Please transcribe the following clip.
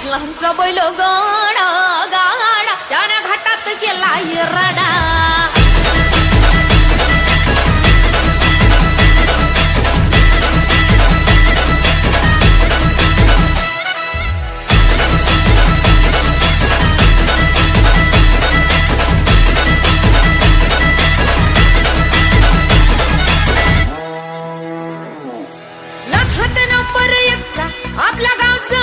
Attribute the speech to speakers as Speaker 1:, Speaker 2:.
Speaker 1: पाटलांचा बैल गाणा गाणा त्याने घाटात केला रडा. लाखात नंबर एकचा आपल्या गावचा